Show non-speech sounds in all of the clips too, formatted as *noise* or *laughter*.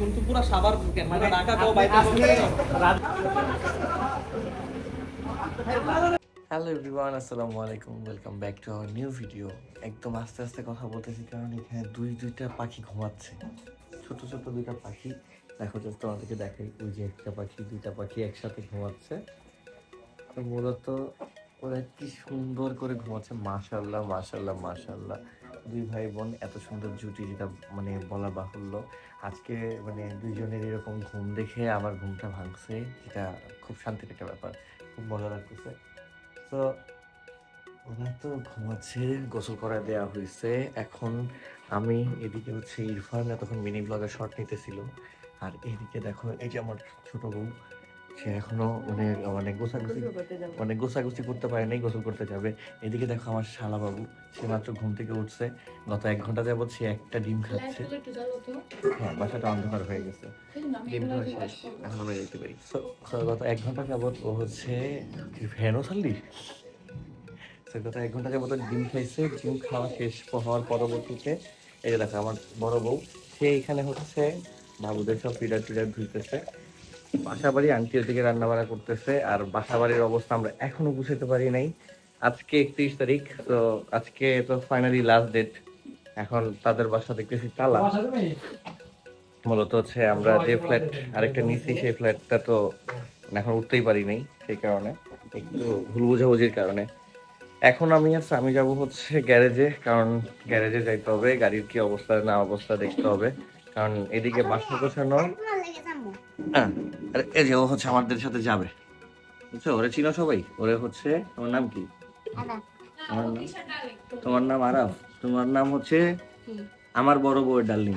কিন্তু পুরো সাবার মানে ঢাকা তো বাইরে হ্যালো এভরিওয়ান আসসালামু আলাইকুম welcome back to our new video একদম আস্তে আস্তে কথা বলতেছি কারণ এখানে দুই দুইটা পাখি ঘুমাচ্ছে। ছোট ছোট দুইটা পাখি। দেখো জাস্ট তোমাদেরকে দেখাই ওই যে একটা পাখি দুইটা পাখি একসাথে ঘুমাচ্ছে। তো মূলত ওরা কি সুন্দর করে ঘুমাচ্ছে। মাশাল্লাহ মাশাল্লাহ মাশাল্লাহ দুই ভাই বোন এত সুন্দর জুটি যেটা মানে বলা বাহুল্য। আজকে মানে দুইজনের এরকম ঘুম দেখে আমার ঘুমটা ভাঙছে, যেটা খুব শান্তির একটা ব্যাপার। খুব মজা লাগতেছে। তো ওরা তো ঘুমাচ্ছে, গোসল করা দেওয়া হয়েছে এখন আমি এদিকে হচ্ছে ইরফান তখন মিনি ব্লগের শট নিতেছিল। আর এদিকে দেখো, এই যে আমার ছোট বউ। সে এখনও মানে মানে গোছাগুছি মানে গোছাগুছি করতে পারে নাই গোসল করতে যাবে। এদিকে দেখো আমার শালা বাবু সে মাত্র ঘুম থেকে উঠছে। গত এক ঘণ্টা যাবত সে একটা ডিম খাচ্ছে। হ্যাঁ বাসাটা অন্ধকার হয়ে গেছে। ডিম খাওয়া শেষ। এখন আমরা পারি। গত এক ঘণ্টা যাবত ও হচ্ছে ফ্যানও ছাড়লি? গত এক ঘণ্টা যাবত ডিম খাইছে ডিম খাওয়া শেষ হওয়ার পরবর্তীতে এই যে দেখো আমার বড় বউ সে এখানে হচ্ছে বাবুদের সব পিডার টিডার ধুইতেছে। বাসা বাড়ি আন্টি ওদিকে রান্না বান্না করতেছে আর বাসা বাড়ির অবস্থা আমরা এখনও বুঝতে পারি নাই। আজকে একত্রিশ তারিখ তো আজকে তো ফাইনালি লাস্ট ডেট এখন তাদের বাসা দেখতেছি তালা। মূলত হচ্ছে আমরা যে ফ্ল্যাট আরেকটা নিচ্ছি সেই ফ্ল্যাটটা তো এখন উঠতেই পারি নাই সেই কারণে। একটু ভুল বোঝাবুঝির কারণে। এখন আমি আর আমি যাব হচ্ছে গ্যারেজে কারণ গ্যারেজে যাইতে হবে গাড়ির কি অবস্থা না অবস্থা দেখতে হবে। কারণ এদিকে বাসা গোছানো হ্যাঁ, আরে এই যে ও হচ্ছে আমাদের সাথে যাবে। বুঝছ? ওরে চিনো সবাই? ওরে হচ্ছে তোমার নাম কি? তোমার নাম? তোমার নাম আরাফ? তোমার নাম হচ্ছে আমার বড় বউয়ের ডার্লিং।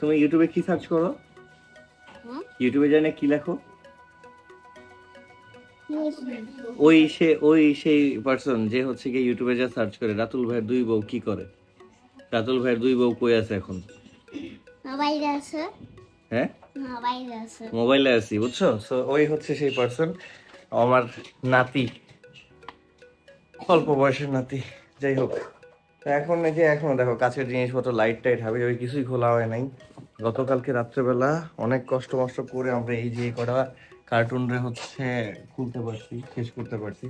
তুমি ইউটিউবে কি সার্চ করো? ইউটিউবে জানে কি লেখো? ওই সে ওই সেই পার্সন যে হচ্ছে কি ইউটিউবে যা সার্চ করে রাতুল ভাইয়ের দুই বউ কি করে? রাতুল ভাইয়ের দুই বউ কই আছে এখন? বাইরে আছে। হ্যাঁ? মোবাইলে আছি। বুঝছ? সো ওই হচ্ছে সেই পার্সন আমার নাতি। অল্প বয়সের নাতি, যাই হোক। তো এখন যে, এখনও দেখো, কাছের জিনিসপত্র লাইট টাইট, হাবি ওই কিছুই খোলা হয় নাই। গতকালকে রাত্রেবেলা অনেক কষ্ট মষ্ট করে আমরা এই যে কটা কার্টুন রে হচ্ছে খুলতে পারছি, শেষ করতে পারছি।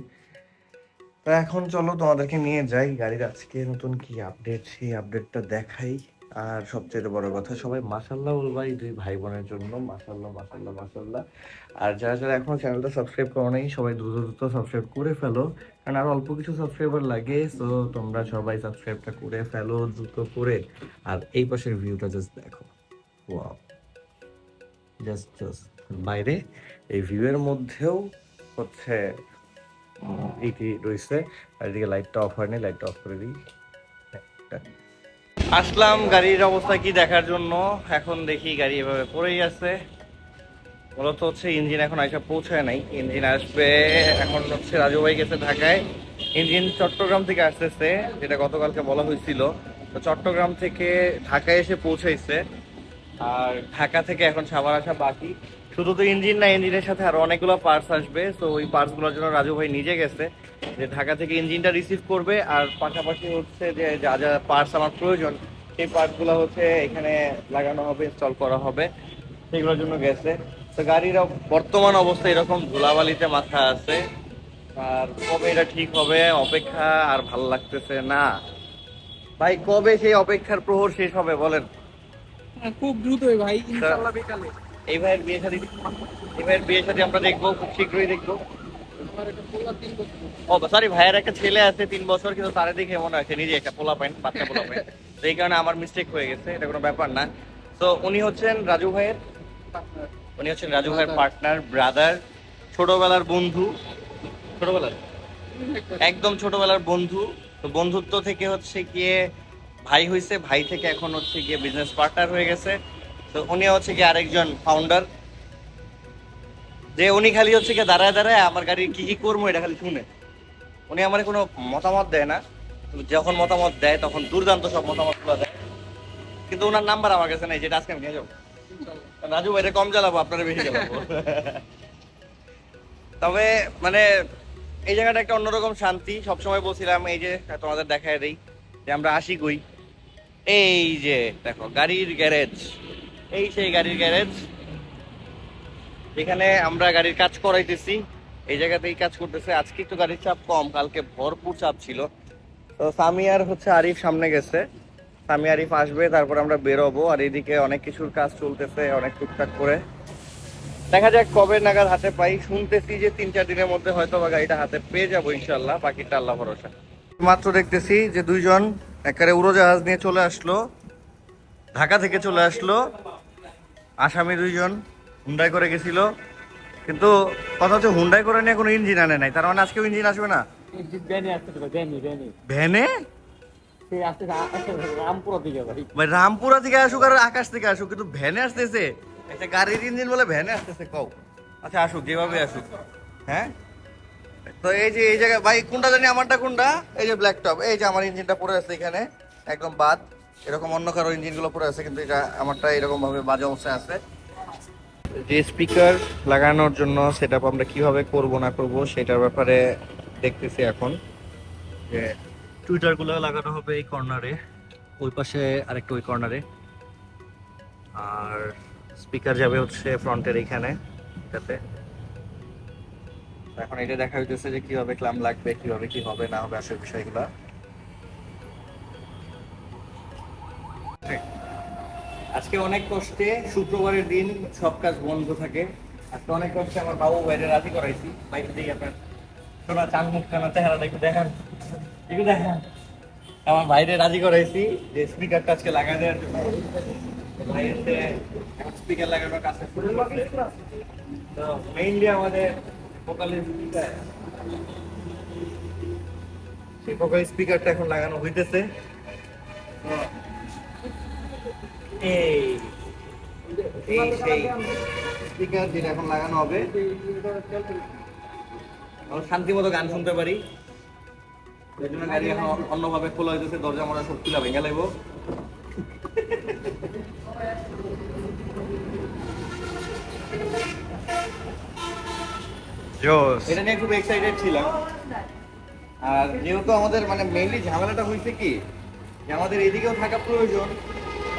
তো এখন চলো, তোমাদেরকে নিয়ে যাই, গাড়ির আজকে নতুন কি আপডেট সেই আপডেটটা দেখাই। আর সবচেয়ে বড় কথা, সবাই মাসাল্লাহ এই দুই ভাই বোনের জন্য মাসাল্লাহ মাসাল্লাহ মাসাল্লাহ আর যারা যারা এখনও চ্যানেলটা সাবস্ক্রাইব করো নাই, সবাই দ্রুত দ্রুত সাবস্ক্রাইব করে ফেলো, কারণ আর অল্প কিছু সাবস্ক্রাইবার লাগে সো তোমরা সবাই সাবস্ক্রাইবটা করে ফেলো, দ্রুত করে। আর এই পাশের ভিউটা জাস্ট দেখো। ওয়াও জাস্ট জাস্ট বাইরে। এই ভিউয়ের মধ্যেও হচ্ছে এইটি রয়েছে। আর এদিকে লাইটটা অফ হয়নি লাইটটা অফ করে দিই। আসলাম, গাড়ির অবস্থা কি দেখার জন্য? এখন দেখি গাড়ি এভাবে পড়েই আছে। মূলত হচ্ছে ইঞ্জিন এখন আইসা পৌঁছায় নাই। ইঞ্জিন আসবে এখন হচ্ছে রাজু ভাই গেছে ঢাকায়। ইঞ্জিন চট্টগ্রাম থেকে আসতেছে, যেটা গতকালকে বলা হয়েছিল। তো চট্টগ্রাম থেকে ঢাকায় এসে পৌঁছাইছে। আর ঢাকা থেকে এখন সাবার আসা বাকি। শুধু তো ইঞ্জিন না, ইঞ্জিনের সাথে আরও অনেকগুলো পার্টস আসবে। তো ওই পার্টসগুলোর জন্য রাজু ভাই নিজে গেছে। যে ঢাকা থেকে ইঞ্জিনটা রিসিভ করবে আর পাশাপাশি হচ্ছে যে যা যা পার্টস আমার প্রয়োজন সেই পার্টসগুলো হচ্ছে এখানে লাগানো হবে ইনস্টল করা হবে। সেগুলোর জন্য গেছে। তো গাড়ির বর্তমান অবস্থা এরকম ধুলাবালিতে মাথা আছে। আর কবে এটা ঠিক হবে অপেক্ষা আর ভালো লাগতেছে না। ভাই কবে সেই অপেক্ষার প্রহর শেষ হবে বলেন? খুব দ্রুতই ভাই ইনশাআল্লাহ বিকালে। এই ভাইয়ের বিয়ে শাদী এই ভাইয়ের বিয়ে শাদী আমরা দেখব খুব শীঘ্রই দেখব। ও সরি ভাইয়ের একটা ছেলে আছে তিন বছর কিন্তু তারে দেখে মনে আছে নিজে একটা পোলা পাইন বাচ্চা পোলা পাইন তো এই কারণে আমার মিস্টেক হয়ে গেছে এটা কোনো ব্যাপার না। তো উনি হচ্ছেন রাজু ভাইয়ের উনি হচ্ছেন রাজু ভাইয়ের পার্টনার ব্রাদার ছোটবেলার বন্ধু। ছোটবেলার? একদম ছোটবেলার বন্ধু। তো বন্ধুত্ব থেকে হচ্ছে গিয়ে ভাই হয়েছে ভাই থেকে এখন হচ্ছে গিয়ে বিজনেস পার্টনার হয়ে গেছে। তো উনি হচ্ছে গিয়ে আরেকজন ফাউন্ডার যে উনি খালি হচ্ছে কি দাঁড়ায় দাঁড়ায় আমার গাড়ির কি কি করব এটা খালি শুনে। উনি আমার কোনো মতামত দেয় না। যখন মতামত দেয়, তখন দুর্দান্ত সব মতামতগুলো দেয়। কিন্তু ওনার নাম্বার আমার কাছে নেই, যেটা আজকে আমি নিয়ে যাব। রাজু ভাই কম জ্বালাবো, আপনারা বেশি জ্বালাবো। তবে মানে এই জায়গাটা একটা অন্যরকম শান্তি। সবসময় বলছিলাম, এই যে, তোমাদের দেখায় দেই, যে আমরা আসি কই? এই যে, দেখো, গাড়ির গ্যারেজ। এই সেই গাড়ির গ্যারেজ। এখানে আমরা গাড়ির কাজ করাইতেছি। এই জায়গাতেই কাজ করতেছে। আজকে একটু গাড়ির চাপ কম, কালকে ভরপুর চাপ ছিল। তো সামি আর হচ্ছে আরিফ সামনে গেছে। সামি আরিফ আসবে, তারপর আমরা বেরোবো। আর এদিকে অনেক কিছুর কাজ চলতেছে, অনেক টুকটাক করে। দেখা যাক কবে নাগাদ হাতে পাই। শুনতেছি যে তিন চার দিনের মধ্যে হয়তো বা গাড়িটা হাতে পেয়ে যাব ইনশাল্লাহ বাকিটা আল্লাহ ভরসা। মাত্র দেখতেছি যে দুইজন একেবারে উড়োজাহাজ নিয়ে চলে আসলো। ঢাকা থেকে চলে আসলো। আসামি দুইজন। হুন্ডাই করে গেছিল। কিন্তু কথা হচ্ছে হুন্ডাই করে নিয়ে কোনো ইঞ্জিন আনে নাই। তার মানে আজকেও ইঞ্জিন আসবে না? ভ্যানে ভাই। রামপুরা থেকে আসুক আর আকাশ থেকে আসুক কিন্তু ভ্যানে আসতেছে। একটা গাড়ির ইঞ্জিন বলে ভ্যানে আসতেছে কও। আচ্ছা আসুক যেভাবে আসুক। হ্যাঁ? তো এই যে এই জায়গায় ভাই কোনটা জানি আমারটা কোনটা? এই যে ব্ল্যাক টপ এই যে আমার ইঞ্জিনটা পড়ে আছে এখানে একদম বাদ। এরকম অন্য কারও ইঞ্জিনগুলো পড়ে আছে কিন্তু এটা আমারটা এরকম ভাবে বাজে অবস্থায় আছে। যে স্পিকার লাগানোর জন্য সেট আমরা কীভাবে করব না করব সেটার ব্যাপারে দেখতেছি এখন। যে টুইটারগুলো লাগানো হবে এই কর্নারে ওই পাশে আরেকটা ওই কর্নারে আর স্পিকার যাবে হচ্ছে ফ্রন্টের এইখানে এটাতে। এখন এটা দেখা হইতেছে যে কীভাবে ক্লাম লাগবে কীভাবে কি হবে না হবে আসল বিষয়গুলো। আজকে অনেক কষ্টে শুক্রবারের দিন সব কাজ বন্ধ থাকে। আজকে অনেক কষ্টে আমার বাবু বাইরে রাজি করাইছি। বাইরে দিয়ে আপনার শোনা চান মুখ খানা চেহারাটা একটু দেখান। একটু দেখান। আমার বাইরে রাজি করাইছি যে স্পিকারটা আজকে লাগাই দেওয়ার জন্য। এসে স্পিকার লাগানোর কাজটা শুরু তো মেইনলি আমাদের ভোকালের সেই ভোকাল স্পিকারটা এখন লাগানো হইতেছে। তো এই এই সেই স্পিকার যেটা এখন লাগানো হবে আমরা শান্তি মতো গান শুনতে পারি। এই জন্য গাড়ি এখন অন্যভাবে খোলা হইতেছে দরজা মরা সব খুলা ভেঙে লাগবো এটা নিয়ে খুব এক্সাইটেড ছিলাম। আর যেহেতু আমাদের মানে মেইনলি ঝামেলাটা হয়েছে কি যে আমাদের এদিকেও থাকা প্রয়োজন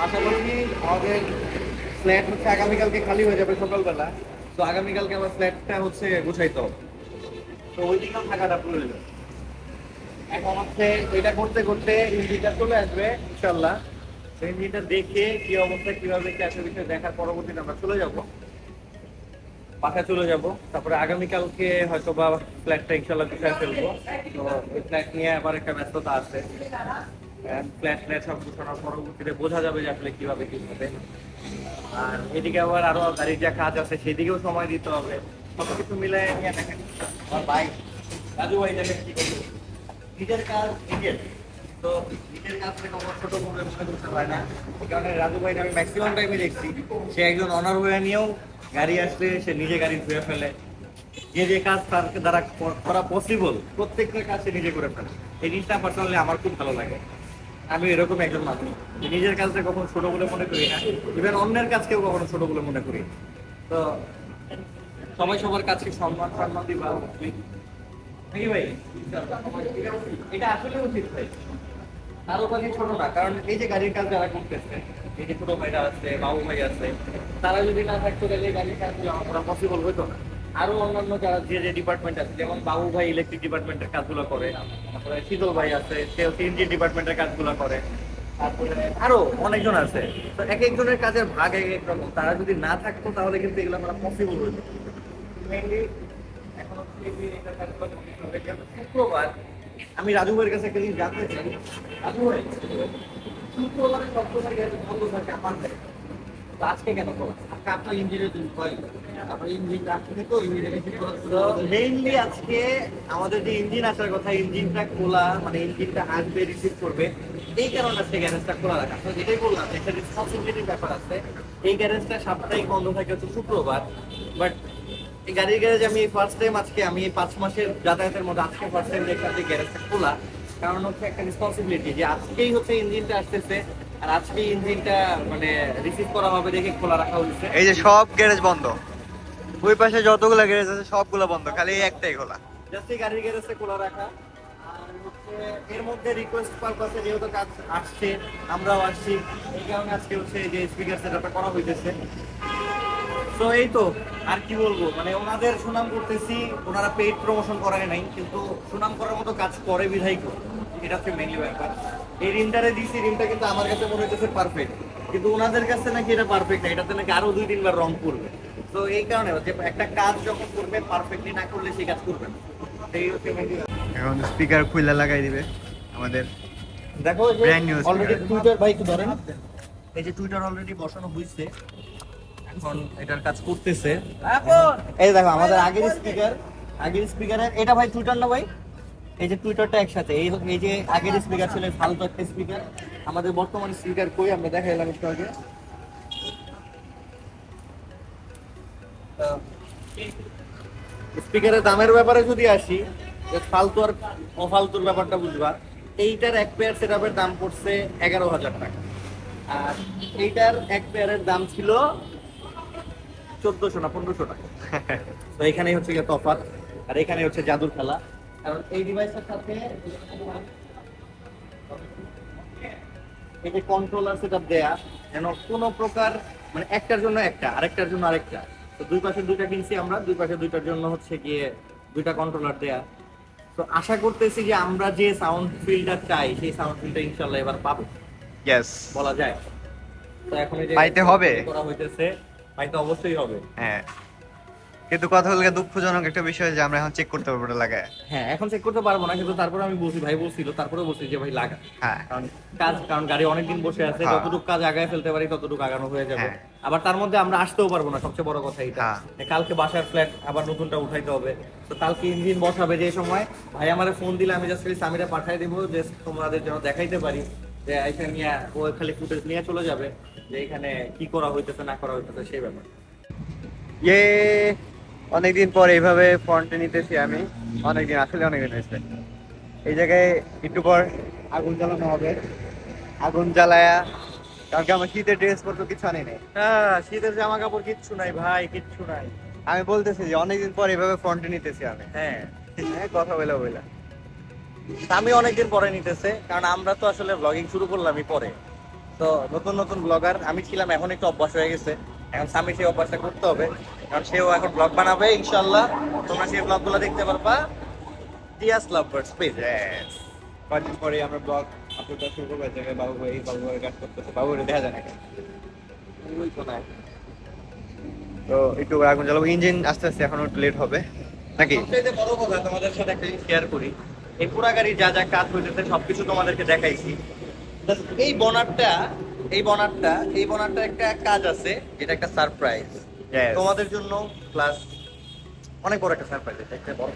পাশাপাশি আমাদের ফ্ল্যাট হচ্ছে আগামীকালকে খালি হয়ে যাবে সকালবেলা। তো আগামীকালকে আমার ফ্ল্যাটটা হচ্ছে গুছাইতে হবে। তো ওই দিকেও থাকাটা প্রয়োজন। এখন হচ্ছে এটা করতে করতে ইঞ্জিনটা চলে আসবে ইনশাল্লাহ ইঞ্জিনটা দেখে কি অবস্থা, কীভাবে কি আসে বিষয় দেখার পরবর্তীতে আমরা চলে যাব। বাসায় চলে যাব। তারপরে আগামীকালকে হয়তো বা ফ্ল্যাটটা ইনশাল্লাহ গুছায় ফেলব। তো ওই ফ্ল্যাট নিয়ে আবার একটা ব্যস্ততা আছে। ফ্ল্যাট ফ্ল্যাট সব গুছানোর পরবর্তীতে বোঝা যাবে যে আসলে কীভাবে হবে। আর এদিকে আবার আরও গাড়ির যা কাজ আছে, সেদিকেও সময় দিতে হবে। কিছু নিয়ে দেখেন, আমার রাজু ভাই দেখেন করবে নিজের কাজ নিজের। তো নিজের না। এই রাজু ভাই আমি ম্যাক্সিমাম টাইমে দেখছি, সে একজন অনার হয়ে নিয়েও গাড়ি আসলে সে নিজে গাড়ি ধুয়ে ফেলে। যে যে কাজ তার দ্বারা করা পসিবল প্রত্যেকটা কাজ সে নিজে করে ফেলে। এই জিনিসটা পার্সোনালি আমার খুব ভালো লাগে। আমি এরকম একজন মানুষ। নিজের কাজটা কখনো ছোট বলে মনে করি না। ইভেন অন্যের কাজকেও কখনো ছোট বলে মনে করি। তো সবাই সবার কাছে সম্মান সম্মান দিবা। নাকি ভাই? এটা আসলে উচিত ভাই। আরও কাজে ছোট না, কারণ এই যে গাড়ির কাজ যারা করতেছে, এই যে ছোট ভাইরা আছে, বাবু ভাই আছে, তারা যদি না থাকতো তাহলে গাড়ির আমার করা পসিবল হতো না? আরও অন্যান্য যারা যে যে ডিপার্টমেন্ট আছে, যেমন বাবু ভাই ইলেকট্রিক ডিপার্টমেন্টের কাজগুলো করে, তারপরে শীতল ভাই আছে, সে ইঞ্জিন ডিপার্টমেন্টের কাজগুলো করে আরও অনেকজন আছে। তো এক একজনের কাজের ভাগ এক এক রকম। তারা যদি না থাকতো, তাহলে কিন্তু এগুলো করা পসিবল হতো শুক্রবার, আমি রাজু ভাইয়ের কাছে একটা জিনিস জানতে চাই। রাজু ভাই, শুক্রবারে বন্ধ থাকে আমাদের তো আজকে কেন আপনার হয়। মেইনলি আজকে আমাদের যে ইঞ্জিন আসার কথা ইঞ্জিনটা খোলা মানে ইঞ্জিনটা আসবে রিসিভ করবে এই কারণে আজকে গ্যারেজটা খোলা রাখা। তো যেটাই বললাম একটা রেসপন্সিবিলিটির ব্যাপার আছে। এই গ্যারেজটা সাপ্তাহিক বন্ধ থাকে হচ্ছে শুক্রবার। বাট এই গাড়ির গ্যারেজ আমি ফার্স্ট টাইম আজকে আমি পাঁচ মাসের যাতায়াতের মধ্যে আজকে ফার্স্ট টাইম দেখলাম যে গ্যারেজটা খোলা। কারণ হচ্ছে একটা রেসপন্সিবিলিটি যে আজকেই হচ্ছে ইঞ্জিনটা আসতেছে। আর আজকে ইঞ্জিনটা মানে রিসিভ করা হবে দেখে খোলা রাখা হয়েছে। এই যে সব গ্যারেজ বন্ধ। ওই পাশে যতগুলো গ্যারেজ আছে সবগুলো বন্ধ। খালি এই একটাই খোলা। জাস্ট এই গাড়ির গ্যারেজে খোলা রাখা। আর হচ্ছে এর মধ্যে রিকোয়েস্ট পারপাসে যেহেতু কাজ আসছে আমরাও আসছি। এই কারণে আজকে হচ্ছে যে স্পিকার সেটআপটা করা হইতেছে। তো এই তো আর কি বলব? মানে ওনাদের সুনাম করতেছি ওনারা পেইড প্রমোশন করায় নাই কিন্তু সুনাম করার মতো কাজ করে বিধাই করে। এটা হচ্ছে মেনলি ব্যাপার। এই রিমটারে দিছি রিমটা কিন্তু আমার কাছে মনে হইতেছে পারফেক্ট কিন্তু ওনাদের কাছে নাকি এটা পারফেক্ট না এটাতে নাকি আরও দুই তিনবার রং করবে তো এই কারণে যে একটা কাজ যখন করবে পারফেক্টলি না করলে সেই কাজ করবে না। এই হচ্ছে এখন স্পিকার খুলে লাগাই দিবে আমাদের দেখো অলরেডি টুইটার ভাই একটু ধরেন। এই যে টুইটার অলরেডি বসানো হয়েছে এখন এটার কাজ করতেছে। এই দেখো আমাদের আগের স্পিকার আগের স্পিকারের এটা ভাই টুইটার না ভাই? এই যে টুইটারটা একসাথে, এই এই যে আগের স্পিকার ছিল ফালতু একটা স্পিকার আমাদের বর্তমান স্পিকার কই? আমরা দেখাইলাম একটু আগে। স্পিকারের দামের ব্যাপারে যদি আসি ফালতু আর অফালতুর ব্যাপারটা বুঝবা, এইটার এক পেয়ার সেটআপের দাম পড়ছে এগারো হাজার টাকা। আর এইটার এক পেয়ারের দাম ছিল চোদ্দশো না পনেরোশো টাকা। তো এখানেই হচ্ছে গিয়ে তফাৎ, আর এখানে হচ্ছে জাদুর খেলা। কারণ এই ডিভাইসের সাথে এই যে কন্ট্রোলার সেটআপ দেয়া যেন কোনো প্রকার মানে একটার জন্য একটা আরেকটার জন্য আরেকটা। তো দুই পাশে দুইটা কিনছি আমরা দুই পাশে দুইটার জন্য হচ্ছে গিয়ে দুইটা কন্ট্রোলার দেয়া। তো আশা করতেছি যে আমরা যে সাউন্ড ফিলটা চাই সেই সাউন্ড ফিলটা ইনশাল্লাহ এবার পাবো। ইয়েস বলা যায়। তো এখন এই যে পাইতে হবে। করা হইতেছে পাইতে অবশ্যই হবে। হ্যাঁ। কিন্তু কথা বলতে দুঃখজনক একটা বিষয় যে আমরা এখন চেক করতে পারব না লাগায়। হ্যাঁ এখন চেক করতে পারব না কিন্তু তারপরে আমি বলছি ভাই বলছিল তারপরে বলছি যে ভাই লাগা। হ্যাঁ। কারণ কাজ কারণ গাড়ি অনেকদিন বসে আছে হ্যাঁ। যতটুকু কাজ আগায় ফেলতে পারি ততটুকু আগানো হয়ে যাবে। হ্যাঁ। আবার তার মধ্যে আমরা আসতেও পারব না সবচেয়ে বড় কথা এটা। হ্যাঁ। কালকে বাসার ফ্ল্যাট আবার নতুনটা উঠাইতে হবে। তো কালকে ইঞ্জিন বসাবে যে সময় ভাই আমারে ফোন দিলে আমি জাস্ট সামিরা পাঠাই দেবো যে তোমাদের জন্য দেখাইতে পারি যে এখানে নিয়ে ও খালি ফুটেজ নিয়ে চলে যাবে যে এখানে কি করা হইতেছে না করা হইতেছে সেই ব্যাপার। ইয়ে! অনেকদিন পর এইভাবে ফ্রন্টে নিতেছি আমি। অনেকদিন আসলে অনেকদিন হয়েছে। এই জায়গায় একটু পর আগুন জ্বালানো হবে। আগুন জ্বালায়া কারণ কি আমার শীতের ড্রেস পত্র কিছু আনি নেই। হ্যাঁ শীতের জামা কাপড় কিচ্ছু নাই ভাই কিচ্ছু নাই। আমি বলতেছি যে অনেকদিন পর এইভাবে ফ্রন্টে নিতেছি আমি। হ্যাঁ। হ্যাঁ কথা বলে বলে আমি অনেকদিন পরে নিতেছে কারণ আমরা তো আসলে ব্লগিং শুরু করলামই পরে। তো নতুন নতুন ব্লগার আমি ছিলাম এখন একটু অভ্যাস হয়ে গেছে। এখন স্বামী সেই অভ্যাসটা করতে হবে। কারণ সেও এখন ব্লগ বানাবে ইনশাল্লাহ তোমরা সেই ব্লগগুলো দেখতে পারবা। Tia's love birds page Yes. কদিন পরে আমরা ব্লগ আপলোড শুরু করব। এই বাবু ভাই বাবু ভাই কাজ করতেছে। বাবু দেখা যায় না ওই কোনায় তো একটু আগুন জ্বালাবো। ইঞ্জিন আস্তে আস্তে এখন একটু লেট হবে। নাকি? বড় কথা তোমাদের সাথে একটা শেয়ার করি। এই পুরা গাড়ি যা যা কাজ হইতেছে সবকিছু তোমাদেরকে দেখাইছি। এই বনারটা এই বনারটা এই বনারটা একটা কাজ আছে যেটা একটা সারপ্রাইজ তোমাদের জন্য প্লাস অনেক বড় একটা সারপ্রাইজ এটা একটা বড়।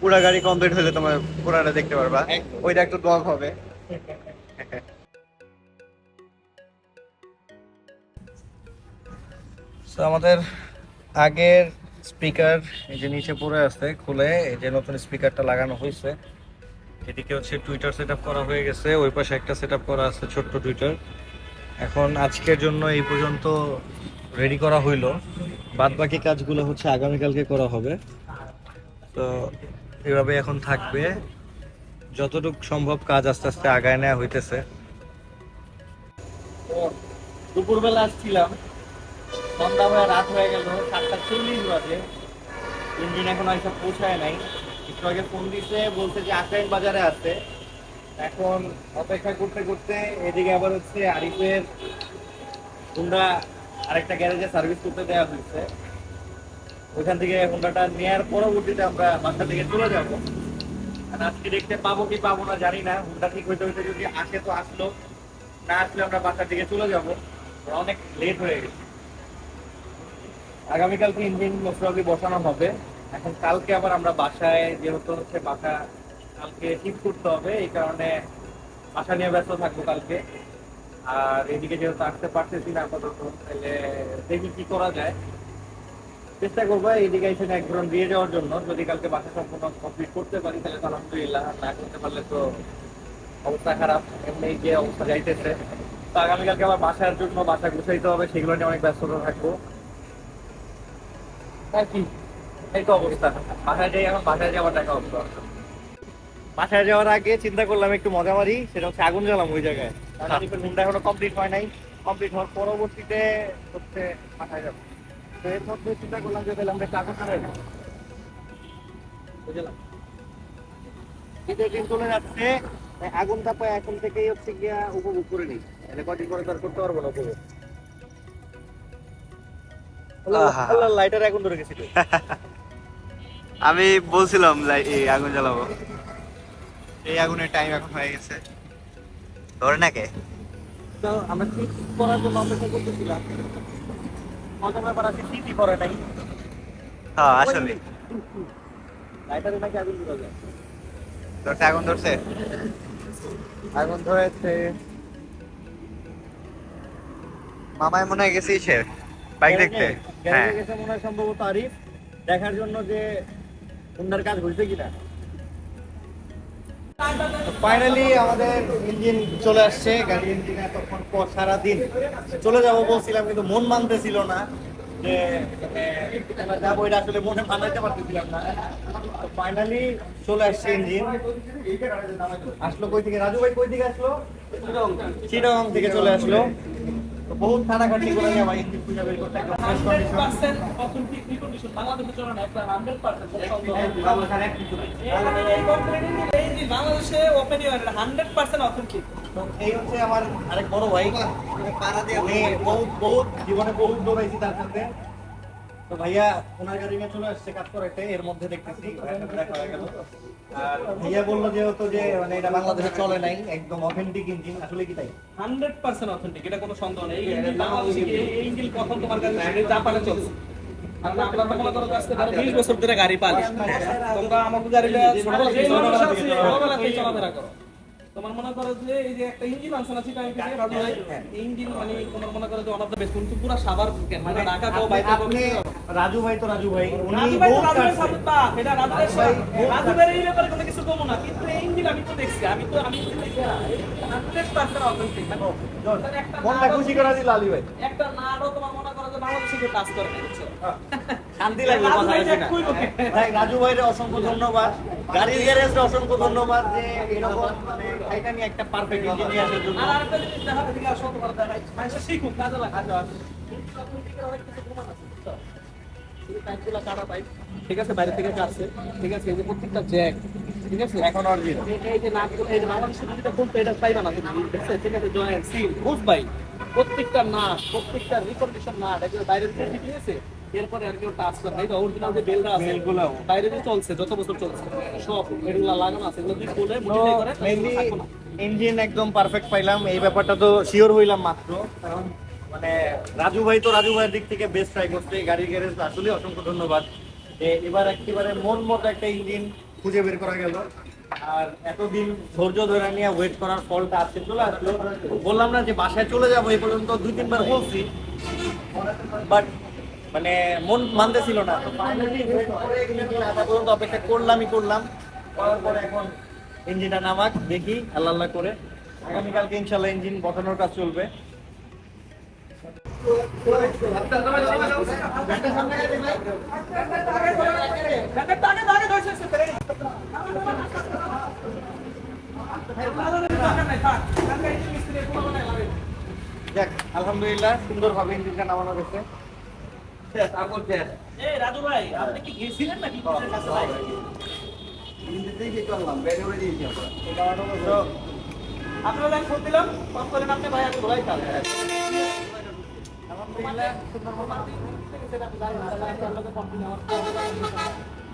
পুরা গাড়ি কমপ্লিট হলে তোমার পুরাটা দেখতে পারবা। ওইটা একটু ব্লগ হবে। তো আমাদের আগের স্পিকার এই যে নিচে পড়ে আছে খুলে এই যে নতুন স্পিকারটা লাগানো হয়েছে এদিকে হচ্ছে টুইটার সেট করা হয়ে গেছে ওই পাশে একটা সেট করা আছে ছোট্ট টুইটার এখন আজকের জন্য এই পর্যন্ত রেডি করা হইল। বাদ বাকি কাজগুলো হচ্ছে আগামীকালকে করা হবে। তো এভাবে এখন থাকবে। যতটুকু সম্ভব কাজ আস্তে আস্তে আগায় নেওয়া হইতেছে। দুপুরবেলা আসছিলাম। সন্ধ্যা হয়ে রাত হয়ে গেল। সাতটা চল্লিশ বাজে। ইঞ্জিন এখন এসব পৌঁছায় নাই। একটু আগে ফোন দিছে, বলছে যে আকাইন বাজারে আছে। এখন অপেক্ষা করতে করতে এদিকে আবার হচ্ছে আরিফের হুন্ডা আরেকটা গ্যারেজে সার্ভিস করতে দেওয়া হয়েছে। ওইখান থেকে হুন্ডাটা নেওয়ার পরবর্তীতে আমরা বাসা থেকে চলে যাব। আর আজকে দেখতে পাবো কি পাবো না জানি না, হুন্ডা ঠিক হইতে হইতে যদি আসে তো আসলো, না আসলে আমরা বাসার দিকে চলে যাব। অনেক লেট হয়ে গেছে। আগামীকালকে ইঞ্জিন মোস্টলি বসানো হবে। এখন কালকে আবার আমরা বাসায়, যেহেতু হচ্ছে বাসা কালকে শিফট করতে হবে, এই কারণে বাসা নিয়ে ব্যস্ত থাকব কালকে। আর এদিকে যেহেতু আসতে পারতেছি না আপাতত, তাহলে দেখি কি করা যায়। চেষ্টা করব এইদিকে এসে এক ধরন দিয়ে যাওয়ার জন্য। যদি কালকে বাসা সম্পূর্ণ কমপ্লিট করতে পারি, তাহলে তো আলহামদুলিল্লাহ না করতে পারলে তো অবস্থা খারাপ। এমনি যে অবস্থা যাইতেছে। তো আগামীকালকে আবার বাসার জন্য বাসা গুছাইতে হবে, সেগুলো নিয়ে অনেক ব্যস্ততা থাকব। আর কি? এই তো অবস্থা। বাসায় যাই, এখন বাসায় যাওয়ার টাকা অবস্থা বাসায় যাওয়ার আগে চিন্তা করলাম একটু মজা মারি সেটা হচ্ছে আগুন জ্বালাম ওই জায়গায়। কারণ আরিফের এখনও কমপ্লিট হয় নাই। কমপ্লিট হওয়ার পরবর্তীতে হচ্ছে বাসায় যাব। তো এর মধ্যে চিন্তা করলাম যে তাহলে আমরা একটা আগুন জ্বালাই বুঝলাম? ঈদের দিন চলে যাচ্ছে আগুন তাপা এখন থেকেই হচ্ছে গিয়া উপভোগ করে নিই। তাহলে কদিন পরে তো আর করতে পারব না উপভোগ। লাইটার আগুন ধরে গেছিল। *laughs* আমি বলছিলাম আগুন জ্বালাবো। এই আগুনের টাইম এখন হয়ে গেছে। ধরে নাকে তো আমরা ঠিক করার জন্য অপেক্ষা করতেছিলাম? মজার ব্যাপার আছে ঠিকই করে নাই হ্যাঁ আসলে। লাইটারে নাকি আগুন ধরে যায়? ধরছে আগুন ধরছে? আগুন ধরেছে। মামায় মনে হয় গেছে সে বাইক দেখতে? হ্যাঁ। গেছে মনে হয় সম্ভবত আরিফ। দেখার জন্য যে উন্নার কাজ হয়েছে কিনা। ফাইনালি আমাদের ইঞ্জিন চলে আসছে। গাড়ি ইঞ্জিন এতক্ষণ পর সারাদিন চলে যাব বলছিলাম কিন্তু মন মানতেছিল না যে যাব এটা আসলে মনে মানাইতে পারতেছিলাম না। ফাইনালি চলে আসছে ইঞ্জিন। আসলো কই থেকে? রাজু ভাই কই থেকে আসলো? চিরং থেকে চলে আসলো। বহুত করে নিয়ে ভাই ইঞ্জিন পূজা বের করতে একদম fresh condition। 100% বাংলাদেশে চলে না একবার 100% কোনো সন্দেহ নেই। বাংলাদেশের এক কিছু নাই। এই- এই কোম্পানি এই যে বাংলাদেশে ওপেন ইউর 100% authentic এই হচ্ছে আমার আরেক বড় ভাই বহুত বহুত, জীবনে বহুত তার তো ভাইয়া, ওনার গাড়ি নিয়ে চলে আসছে কাজ করাইতে এর মধ্যে দেখতেছি দেখা হয়ে গেল আর ভাইয়া বলল যেহেতু যে মানে এটা বাংলাদেশে চলে নাই একদম অথেন্টিক ইঞ্জিন আসলে কি তাই? 100% অথেন্টিক এটা কোনো সন্দেহ নেই। এই ইঞ্জিন প্রথম তোমার কাছে জাপানে চলছে। আজকে ধরো বছর ধরে গাড়ি পালি তোমরা আমাকে গাড়িটা ছোটবেলা থেকে চলাফেরা করো। তোমার মনে করো যে এই যে একটা ইঞ্জিন আছে না সেটা আমি ভাই ইঞ্জিন মানে তোমার মনে করো যে অন অফ দ্য বেস্ট কিন্তু পুরো মানে ঢাকা তো আপনি- বাইরে আপনি রাজু ভাই তো রাজু ভাই উনি রাজু ভাই তো বহুত রাজু ভাই কাটছে। এটা রাজু ভাই রাজু ভাই এই ব্যাপারে কোনো কিছু কমো না কিন্তু এই ইঞ্জিন আমি তো দেখছি আমি তো আমি তো দেখছি না 100% authentic একটা মনটা খুশি করে দিল আলী ভাই। একটা নাড়ও তোমার মনে করো যে বাংলাদেশে কাজ করে শান্তি লাগল ভাই? ভাই রাজু ভাইয়ের অসংখ্য ধন্যবাদ। গাড়ির গ্যারেজে অসংখ্য ধন্যবাদ। যে এরকম মানে এটা নিয়ে একটা পারফেক্ট ইঞ্জিন নিয়ে আসার জন্য। আর আরেকটা জিনিস শতবার দেখাই। মানুষের শিখুক কাজে ঠিক আছে বাইরে থেকে কাটছে। ঠিক আছে এই যে প্রত্যেকটা জ্যাক ঠিক আছে? এখন অরিজিনাল এই- এই যে নাট এই যে বাংলাদেশে যেটা বলতে এটা পাইবা না তুমি ঠিক আছে? জয়েন্ট সিল বুঝ ভাই প্রত্যেকটা নাট প্রত্যেকটা রিকন্ডিশন নাট এগুলো বাইরে থেকে ঠিক আছে? এরপরে আর কেউ টাচ করে এই অরিজিনাল যে বেলটা আছে বেলগুলো। বাইরে যে চলছে যত বছর চলছে সব এগুলো লাগানো আছে এগুলো তুই খুলে মডিফাই করে ইঞ্জিন একদম পারফেক্ট পাইলাম। এই ব্যাপারটা তো শিওর হইলাম মাত্র। কারণ মানে রাজু ভাই তো রাজু ভাইয়ের দিক থেকে বেস্ট ট্রাই করছে। গাড়ির গ্যারেজ আসলে অসংখ্য ধন্যবাদ। যে এবার একেবারে মন মতো একটা ইঞ্জিন খুঁজে বের করা গেল। আর এতদিন ধৈর্য ধরে নিয়ে ওয়েট করার ফলটা আজকে চলে আসলো। বললাম না যে বাসায় চলে যাব এই পর্যন্ত দুই তিনবার বলছি। বাট মানে মন মানতেছিল না। তো ফাইনালি ওয়েট করে ইঞ্জিন আসা পর্যন্ত অপেক্ষা করলামই করলাম। এখন ইঞ্জিনটা নামাক, দেখি, আল্লাহ আল্লাহ করে। আগামীকালকে ইনশাল্লাহ ইঞ্জিন বসানোর কাজ চলবে। যাক, আলহামদুলিল্লাহ, সুন্দরভাবে ইঞ্জিনটা নামানো গেছে রাজু ভাই আপনি কি গেছিলেন নাকি কাছে ভাই? কারণে অবশ্য ফোন দিলাম ফোন করেন আপনি ভাই আমি আলহামদুলিল্লাহ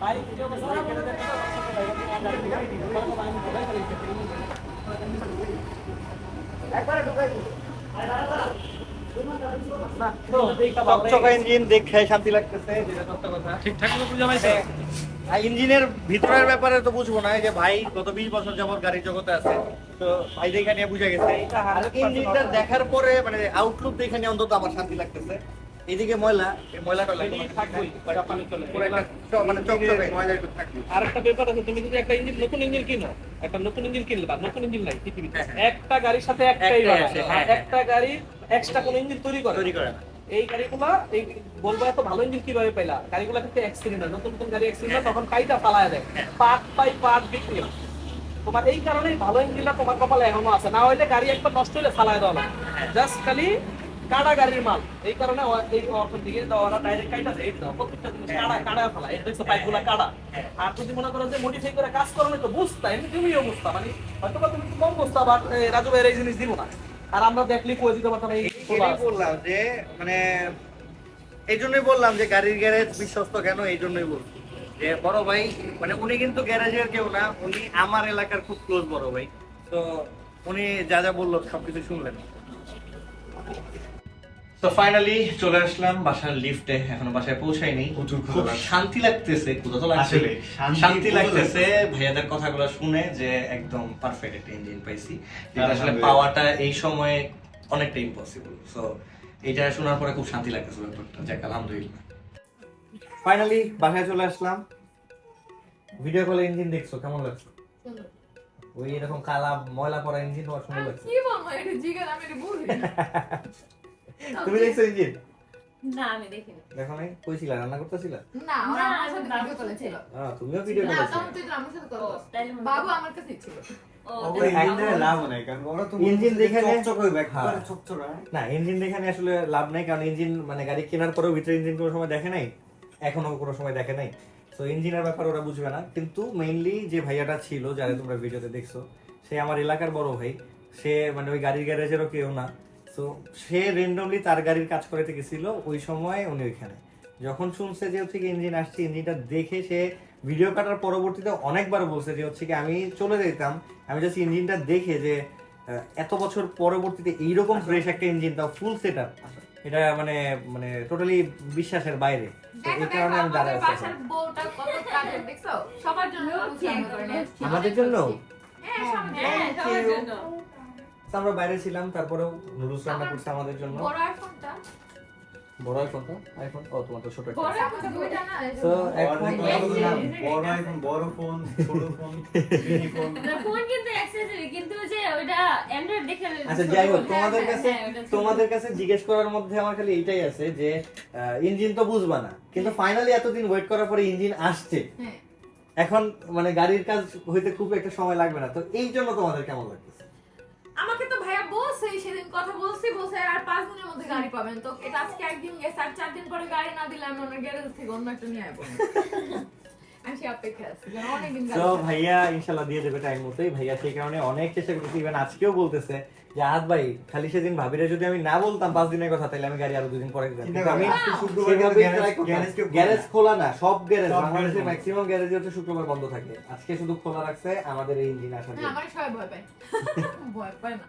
ভাই ভিডিও চকচকা ইঞ্জিন দেখে শান্তি লাগতেছে। যেটা সত্য কথা ঠিকঠাক মতো পাইছে? আর ইঞ্জিনের ভিতরের ব্যাপারে তো বুঝব না যে ভাই গত বিশ বছর যাবত গাড়ির জগতে আছে তো ভাই দেখে নিয়ে বুঝে গেছে। ইঞ্জিনটা দেখার পরে মানে আউটলুক দেখে নিয়ে অন্তত আমার শান্তি লাগতেছে। এদিকে ময়লা মানে চকচকে ময়লা একটু থাকবে আর একটা ব্যাপার আছে তুমি যদি একটা ইঞ্জিন নতুন ইঞ্জিন কিনো একটা নতুন ইঞ্জিন কিনলে নতুন ইঞ্জিন নাই পৃথিবীতে একটা গাড়ির সাথে একটাই হ্যাঁ। একটা গাড়ির এক্সট্রা কোনো ইঞ্জিন তৈরি করে তৈরি করে না। এই গাড়িগুলা এই বলব এত ভালো ইঞ্জিন কীভাবে পেলা গাড়িগুলা কিন্তু অ্যাক্সিডেন্ট হয় নতুন নতুন গাড়ি অ্যাক্সিডেন্ট তখন কাইটা ফালায় দেয়। পার্ট বাই পার্ট বিক্রি হয়। তোমার এই কারণেই ভালো ইঞ্জিনটা তোমার কপালে এখনও আছে। না হইলে গাড়ি একবার নষ্ট হলে ফালায় দেওয়া জাস্ট খালি কাটা গাড়ির মাল। এই কারণে এই অপর দিকে ওরা ডাইরেক্ট কাইটা দেয় দাও। প্রত্যেকটা জিনিস কাটা কাটা ফেলা এই দেখছ পাইপগুলা কাটা আর যদি মনে করো যে মডিফাই করে কাজ করো না তো বুঝতা এমনি তুমিও বুঝতা। মানে হয়তো তুমি কম বুঝতা বাট রাজু ভাইয়ের এই জিনিস দিব না। আর আমরা দেখলে কয়ে দিতে পারতাম এই বললাম যে মানে এই জন্যই বললাম যে গাড়ির গ্যারেজ বিশ্বস্ত কেন এই জন্যই বলছি। যে বড় ভাই মানে উনি কিন্তু গ্যারেজের কেউ না উনি আমার এলাকার খুব ক্লোজ বড় ভাই। তো উনি যা যা বলল সবকিছু শুনলেন। তো ফাইনালি চলে আসলাম বাসার লিফটে এখনও বাসায় পৌঁছাইনি। খুব। শান্তি লাগতেছে কোথা তো লাগছে শান্তি লাগতেছে ভাইয়াদের কথাগুলো শুনে যে একদম পারফেক্ট একটা ইঞ্জিন পাইছি। যেটা আসলে পাওয়াটা এই সময়ে অনেকটা ইম্পসিবল সো এটা শোনার পরে খুব শান্তি লাগতেছে ব্যাপারটা। যাক আলহামদুলিল্লাহ। ফাইনালি বাসায় চলে আসলাম। ভিডিও কলে ইঞ্জিন দেখছ? কেমন লাগছে? ওই এরকম কালা ময়লা পড়া ইঞ্জিন তোমার সুন্দর লাগছে। কি এটা জিজ্ঞাসা আমি এটা বুঝি *laughs* তুমি দেখছ ইঞ্জিন না আমি দেখিনি। দেখো নাই? কইছিলা রান্না করতেছিলা? না ওরা আমার সাথে ভিডিও কলে ছিল হ্যাঁ তুমিও ভিডিও না করেছ তখন তুই তো আমার সাথে মনে বাবু আমার কাছে ছিল। ও, ওই তাইলে ইঞ্জিনে লাভ নাই কারণ ওরা তো ইঞ্জিন দেখে নে- চকচক হইবে। একবারে। চকচকা না ইঞ্জিন দেখানে আসলে লাভ নাই কারণ ইঞ্জিন গাড়ি কেনার পরেও ভিতরে ইঞ্জিন কোনো সময় দেখে নাই এখনও কোনো সময় দেখে নাই। তো ইঞ্জিনের ব্যাপার ওরা বুঝবে না। কিন্তু মেইনলি যে ভাইয়াটা ছিল যারা তোমরা ভিডিওতে দেখছ সে আমার এলাকার বড় ভাই। সে মানে ওই গাড়ির গ্যারেজেরও কেউ না। তো সে রেন্ডমলি তার গাড়ির কাজ করে গেছিল ওই সময় উনি ওইখানে। যখন শুনছে যে হচ্ছে কি ইঞ্জিন আসছে ইঞ্জিনটা দেখে সে ভিডিও কাটার পরবর্তীতে অনেকবার বলছে যে হচ্ছে কি আমি চলে যেতাম আমি জাস্ট ইঞ্জিনটা দেখে যে এত বছর পরবর্তীতে এইরকম ফ্রেশ একটা ইঞ্জিন তাও ফুল সেট আপ এটা মানে মানে টোটালি বিশ্বাসের বাইরে। তো এই কারণে আমি দাঁড়ায় আমাদের আছি। আমাদের জন্য? হ্যাঁ, সবার জন্য। তো আমরা বাইরে ছিলাম তারপরেও নুডলস রান্না করছে আমাদের জন্য। বড় আইফোনটা, বড় আইফোনটা আইফোন ও তোমার তো ছোট বড় একটা আইফোনটা দুইটা না, এই তো জন্য। এখন অনেক এই নাম, যে- বড় আইফোন বড় ফোন ছোট ফোন মিনি ফোন না, ফোন কিন্তু accessory, কিন্তু যে ওইটা Android দেখে আচ্ছা যাই হোক হ্যাঁ, তোমাদের হ্যাঁ, কাছে হ্যাঁ, ওটা। তোমাদের কাছে জিজ্ঞেস করার মধ্যে আমার খালি এইটাই আছে যে ইঞ্জিন তো বুঝবা না। কিন্তু ফাইনালি এতদিন ওয়েট করার পরে ইঞ্জিন আসছে। হ্যাঁ। এখন মানে গাড়ির কাজ হইতে খুব একটা সময় লাগবে না। তো এই জন্য তোমাদের কেমন লাগতেছে? আমাকে তো ভাইয়া বলছে, সেদিন কথা বলছি, বলছে, আর পাঁচ দিনের মধ্যে গাড়ি পাবেন। তো এটা আজকে একদিন গেছে, আর চার দিন পরে গাড়ি না দিলে আমি ওনার গ্যারেজ থেকে অন্য একটা নিয়ে আসব। আমি সে অপেক্ষা আছি যেন অনেকদিন গাড়ি তো ভাইয়া ইনশাল্লাহ দিয়ে দেবে টাইম মতোই। ভাইয়া সেই কারণে অনেক চেষ্টা করতেছি। ইভেন আজকেও বলতেছে যে আহাত ভাই খালি সেদিন ভাবিরে যদি আমি না বলতাম পাঁচ দিনের কথা তাহলে আমি গাড়ি আরও দুদিন পরে দিতাম আমি গ্যারেজ- খোলে গ্যারেজ না। খোলা না সব গ্যারেজ বাংলাদেশের ম্যাক্সিমাম গ্যারেজ হচ্ছে শুক্রবার বন্ধ থাকে। আজকে শুধু খোলা রাখছে আমাদের এই ইঞ্জিন আসার জন্য। আমার সবাই ভয় পায়। ভয় পায় না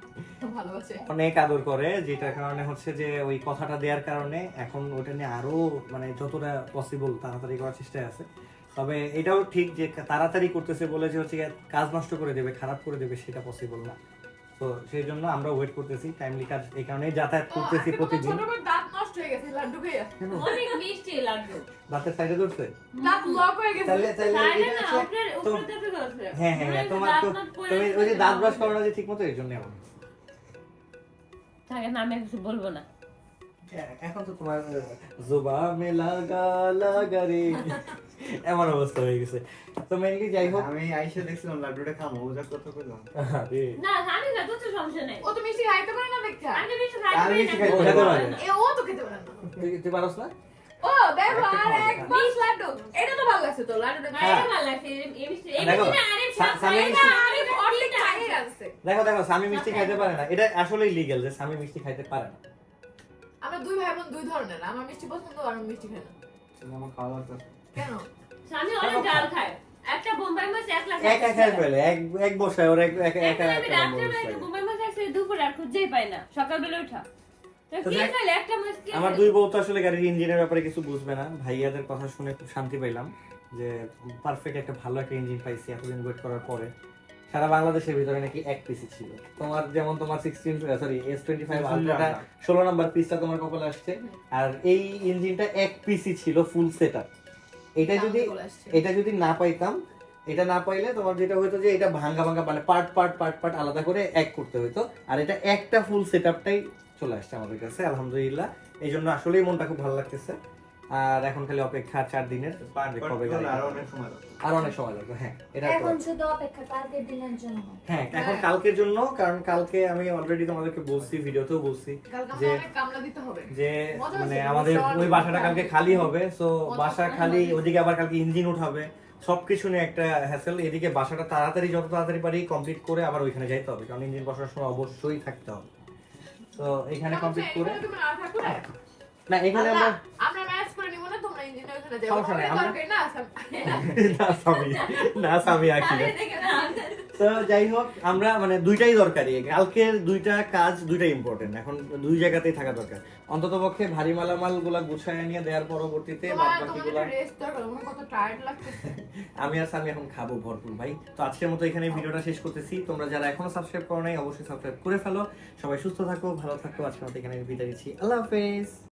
ভালোবাসে। অনেক আদর করে যেটার কারণে হচ্ছে যে ওই কথাটা দেওয়ার কারণে এখন ওটা নিয়ে আরও মানে যতটা পসিবল তাড়াতাড়ি করার চেষ্টায় আছে। তবে এটাও ঠিক যে তাড়াতাড়ি করতেছে বলে যে হচ্ছে কাজ নষ্ট করে দেবে খারাপ করে দেবে সেটা পসিবল না। তো সেই জন্য আমরা ওয়েট করতেছি টাইমলি কাজ এই কারণেই যাতায়াত করতেছি প্রতিদিন। ছোট ছোট দাঁত নষ্ট হয়ে গেছে লাড্ডু খেয়ে অনেক মিষ্টি লাগল দাঁতের সাইডে ধরছে? দাঁত লক হয়ে গেছে। তাহলে তাহলে। হ্যাঁ হ্যাঁ হ্যাঁ তোমার তো তুমি ওই যে দাঁত ব্রাশ করো না যে ঠিক মতো এর জন্য এমন। থাকে না, আমি কিছু বলব না। হ্যাঁ, এখন তো তোমার জুবা মে লাগা লাগা রে। *laughs* এমন অবস্থা হয়ে গেছে। তো মেইনলি যাই হোক। আমি আইসা দেখছিলাম লাড্ডুটা খামো ওজা কথা কইলাম না আমি না তো সমস্যা নাই। ও তো মিষ্টি খাইতে পারে না দেখা আমি বেশি আমি খাই বেশি না। খাইতে পারে না। এ ও তো খেতে পারে না। তুই- তুই পারস না? ও দেখো আর এক। বাস লাড্ডু। এটা তো ভালো লাগছে তো লাড্ডুটা হ্যাঁ, এটা ভালো লাগছে, এই- মিষ্টি- এই দেখো, মিষ্টিটা আরেক সা- সামনে পাই এটা না, আরিফ আরেক অনলি মিষ্টিটা খাইয়ে আছে দেখো দেখো স্বামী মিষ্টি খাইতে পারে না। এটা আসলেই লিগ্যাল যে স্বামী মিষ্টি খাইতে পারে না। আমরা দুই ভাই বোন দুই ধরনের আমার মিষ্টি পছন্দ আর আমি মিষ্টি খাই না। আমার খাওয়া দাওয়া কেন? স্বামী অনেক ডাল খায়? একটা বোম্বাই মাছ এক লাখ একা ফেলে এক এক বসায় ওর এক একা আমি বোম্বাই মাছ দুপুরে আর খুঁজেই পাই না। সকালবেলা উঠা আমার দুই বউ তো আসলে গাড়ির ইঞ্জিনের ব্যাপারে কিছু বুঝবে না। ভাইয়াদের কথা শুনে খুব শান্তি পাইলাম যে পারফেক্ট একটা ভালো একটা ইঞ্জিন পাইছি এতদিন ওয়েট করার পরে। সারা বাংলাদেশের ভিতরে নাকি এক পিসি ছিল। তোমার যেমন তোমার sixteen sorry S twenty five আলট্রাটা ষোলো নাম্বার পিসটা তোমার কপালে আসছে। আর এই ইঞ্জিনটা এক পিসি ছিল ফুল সেট এটা যদি এটা যদি না পাইতাম এটা না পাইলে তোমার যেটা হইতো যে এটা ভাঙ্গা ভাঙ্গা মানে পার্ট পার্ট পার্ট পার্ট আলাদা করে এক করতে হইতো। আর এটা একটা ফুল সেট আপটাই চলে আসছে আমাদের কাছে আলহামদুলিল্লাহ। এই জন্য আসলেই মনটা খুব ভালো লাগতেছে। আর এখন খালি অপেক্ষা চার দিনের কবে গাড়ি আরও অনেক সময় লাগবে। আর অনেক সময় লাগবে হ্যাঁ এটা এখন শুধু অপেক্ষা কালকের দিনের জন্য। হ্যাঁ এখন কালকের জন্য কারণ কালকে আমি অলরেডি তোমাদেরকে বলছি ভিডিওতেও বলছি যে কামলা দিতে হবে। যে মানে আমাদের ওই বাসাটা কালকে খালি হবে। সো বাসা খালি। ওদিকে আবার কালকে ইঞ্জিন উঠাবে সবকিছু নিয়ে একটা হ্যাসেল এদিকে বাসাটা তাড়াতাড়ি যত তাড়াতাড়ি পারি কমপ্লিট করে আবার ওইখানে যাইতে হবে কারণ ইঞ্জিন বসার সময় অবশ্যই থাকতে হবে। তো এখানে কমপ্লিট করে না? এখানে আমরা না তোমরা ইঞ্জিনিয়ার ওখানে যাও সমস্যা নাই, দরকার না *laughs* না স্বামী না স্বামী আঁকি না। দেখে না। তো যাই হোক আমরা মানে দুইটাই দরকারি। কালকের দুইটা কাজ দুইটাই ইম্পর্টেন্ট এখন দুই জায়গাতেই থাকা দরকার। অন্তত পক্ষে ভারী মালামালগুলা গুছায় নিয়ে দেওয়ার পরবর্তীতে *laughs* আমি আর স্বামী এখন খাব ভরপুর ভাই। তো আজকের মতো এখানে ভিডিওটা শেষ করতেছি। তোমরা যারা এখনও সাবস্ক্রাইব করো নাই অবশ্যই সাবস্ক্রাইব করে ফেলো। সবাই সুস্থ থাকো ভালো থাকো। আজকের মতো এখানে বিদায় দিচ্ছি আল্লাহ হাফেজ।